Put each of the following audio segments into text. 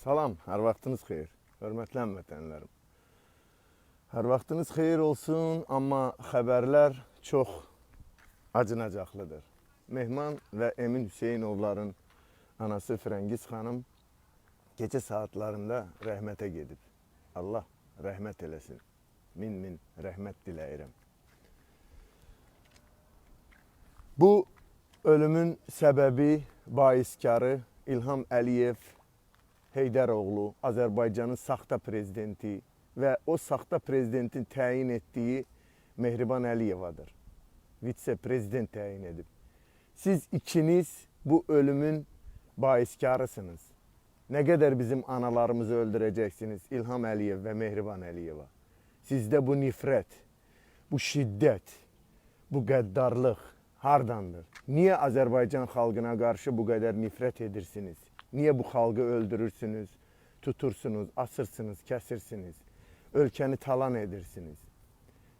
Salam, hər vaxtınız xeyir. Hörmətli həmvətənlərim. Hər vaxtınız xeyir olsun, amma xəbərlər çox acınacaqlıdır. Mehman və Emin Hüseynovların anası Frəngiz xanım gecə saatlarında rəhmətə gedib. Allah rəhmət eləsin. Min min rəhmət diləyirəm. Bu ölümün səbəbi, baiskarı İlham Əliyev Heydəroğlu, Azərbaycanın saxta prezidenti və o saxta prezidentin təyin etdiyi Mehriban Əliyevadır. Vitse prezident təyin edib. Siz ikiniz bu ölümün baiskarısınız. Nə qədər bizim analarımızı öldürəcəksiniz İlham Əliyev və Mehriban Əliyeva. Sizdə bu nifrət, bu şiddət, bu qəddarlıq hardandır? Niyə Azərbaycan xalqına qarşı bu qədər nifrət edirsiniz? Niyə bu xalqı öldürürsünüz, tutursunuz, asırsınız, kəsirsiniz? Ölkəni talan edirsiniz.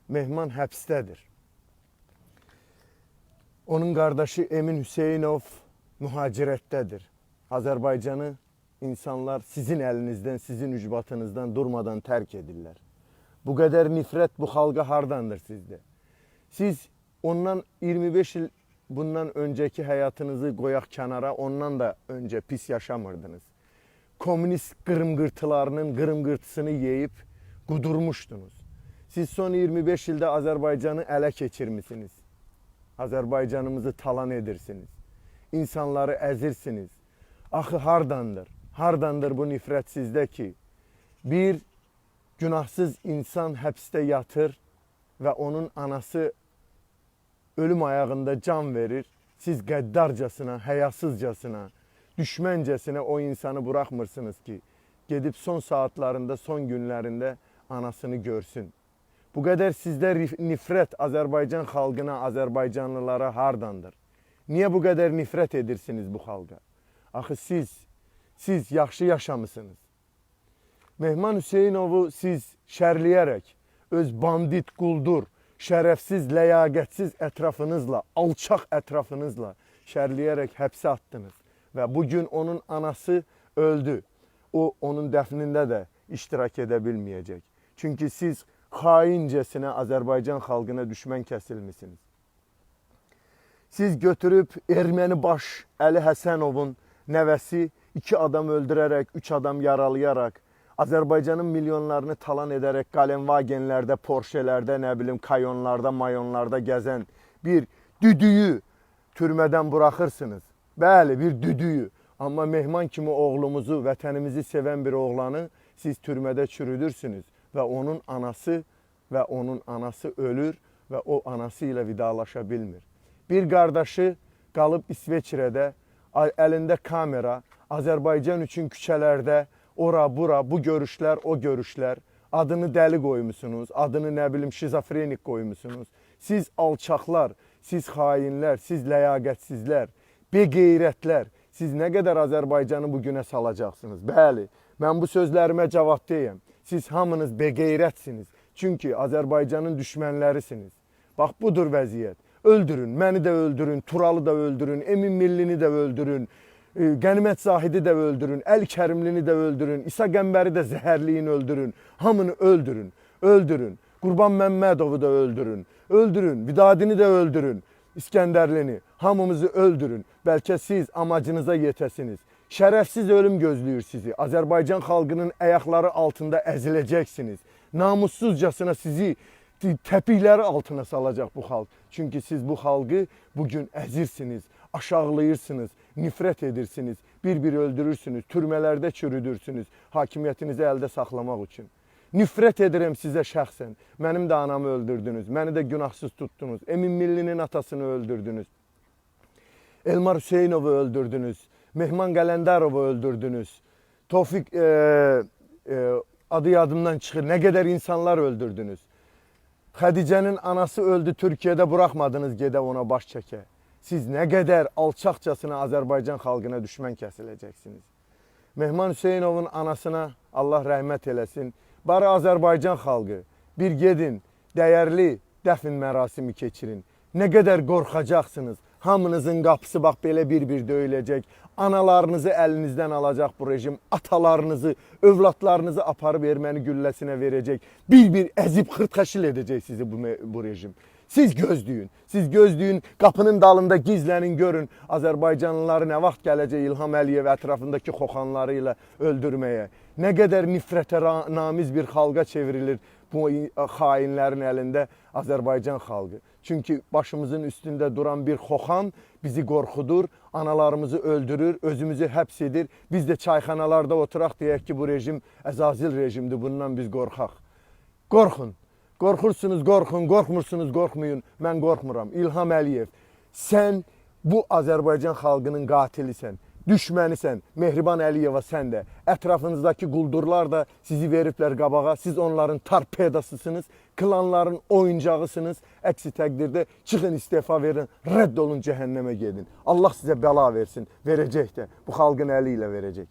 Mehman həbsdədir. Onun qardaşı Emin Hüseynov mühacirətdədir. Azərbaycanı insanlar sizin əlinizdən, sizin ücbatınızdan durmadan tərk edirlər. Bu qədər nifrət bu xalqa hardandır sizdə? Siz ondan 25 il bundan öncəki həyatınızı qoyaq kənara, ondan da öncə pis yaşamırdınız. Komünist qırımqırtılarının qırımqırtısını yeyib qudurmuşdunuz. Siz son 25 ildə Azərbaycanı ələ keçirmisiniz. Azərbaycanımızı talan edirsiniz. İnsanları əzirsiniz. Axı hardandır? Hardandır bu nifrət sizdə ki? Bir günahsız insan həbsdə yatır və onun anası ölüm ayağında can verir. Siz qəddarcasına, həyasızcasına, düşməncəsinə o insanı buraxmırsınız ki, gedib son saatlarında, son günlərində anasını görsün. Bu qədər sizdə nifrət Azərbaycan xalqına, Azərbaycanlılara hardandır? Niyə bu qədər nifrət edirsiniz bu xalqa? Axı siz, siz yaxşı yaşamısınız. Mehman Hüseynovu siz şərləyərək öz bandit, quldur, şərəfsiz, ləyaqətsiz ətrafınızla, alçaq ətrafınızla şərləyərək həbsə atdınız və bu gün onun anası öldü. O onun dəfnində də iştirak edə bilməyəcək. Çünki siz xaincəsinə Azərbaycan xalqına düşmən kəsilmisiniz. Siz götürüb erməni baş Əli Həsənovun nəvəsi iki adam öldürərək, üç adam yaralayaraq Azərbaycanın milyonlarını talan edərək Qalenvagenlərdə, Porschelərdə, nə bilim, kayonlarda, mayonlarda gəzən bir düdüyü türmədən buraxırsınız. Bəli, bir düdüyü. Amma Mehman kimi oğlumuzu, vətənimizi sevən bir oğlanı siz türmədə çürüdürsünüz və onun anası və onun anası ölür və o anası ilə vidalaşa bilmir. Bir qardaşı qalıb İsveçrədə, əlində kamera, Azərbaycan üçün küçələrdə ora, bura, bu görüşlər, o görüşlər, adını dəli qoymusunuz, adını nə bilim şizofrenik qoymusunuz. Siz alçaqlar, siz xainlər, siz ləyaqətsizlər, beqeyrətlər, siz nə qədər Azərbaycanı bu günə salacaqsınız? Bəli, mən bu sözlərimə cavabdeyəm. Siz hamınız beqeyrətsiniz. Çünki Azərbaycanın düşmənlərisiniz. Bax budur vəziyyət. Öldürün, məni də öldürün, Turalı da öldürün, Emin Millini də öldürün, Qənimət Zahidi də öldürün, Əl Kərimlini də öldürün, İsa Qəmbəri də zəhərləyin öldürün. Hamını öldürün, öldürün. Qurban Məmmədovu da öldürün. Öldürün, Vidadini də öldürün. İskəndərlini, hamımızı öldürün. Bəlkə siz amacınıza yetəsiniz. Şərəfsiz ölüm gözləyir sizi. Azərbaycan xalqının ayaqları altında əziləcəksiniz. Namussuzcasına sizi təpikləri altına salacaq bu xalq. Çünki siz bu xalqı bu gün əzirsiniz, aşağılayırsınız, nifrət edirsiniz, bir-bir öldürürsünüz, türmələrdə çürüdürsünüz hakimiyyətinizi əldə saxlamaq üçün. Nifrət edirəm sizə şəxsən. Mənim də anamı öldürdünüz, məni də günahsız tutdunuz. Emin Millinin atasını öldürdünüz. Elmar Hüseynovu öldürdünüz. Mehman Qələndərovu öldürdünüz. Tofiq e, e, adı yadımdan çıxır. Nə qədər insanlar öldürdünüz. Xədicənin anası öldü Türkiyədə buraxmadınız gedə ona baş çəkə. Siz nə qədər alçaqcasına Azərbaycan xalqına düşmən kəsiləcəksiniz. Mehman Hüseynovun anasına Allah rəhmət eləsin. Bari Azərbaycan xalqı bir gedin, dəyərli dəfn mərasimi keçirin. Nə qədər qorxacaqsınız. Hamınızın qapısı bax belə bir-bir döyüləcək. Analarınızı əlinizdən alacaq bu rejim. Atalarınızı, övladlarınızı aparıb erməni gülləsinə verəcək. Bir-bir əzib xırtxaşil edəcək sizi bu, bu rejim. Siz gözləyin. Siz gözləyin, qapının dalında gizlənin, görün Azərbaycanlıları nə vaxt gələcək İlham Əliyev ətrafındakı xoxanları ilə öldürməyə. Nə qədər nifrətə namiz bir xalqa çevrilir bu xainlərin əlində Azərbaycan xalqı. Çünki başımızın üstündə duran bir xoxan bizi qorxudur, analarımızı öldürür, özümüzü həbs edir. Biz də çayxanalarda oturaq deyək ki, bu rejim əzazil rejimdir, bundan biz qorxaq. Qorxun. Qorxursunuz, qorxun, qorxmursunuz, qorxmayın. Mən qorxmuram. İlham Əliyev, sən bu Azərbaycan xalqının qatilisən, düşmənisən. Mehriban Əliyeva sən də. Ətrafınızdakı quldurlar da sizi veriblər qabağa. Siz onların torpedasısınız, klanların oyuncağısınız. Əksi təqdirdə çıxın istefa verin, rədd olun cəhənnəmə gedin. Allah sizə bəla versin, verəcək də. Bu xalqın əli ilə verəcək.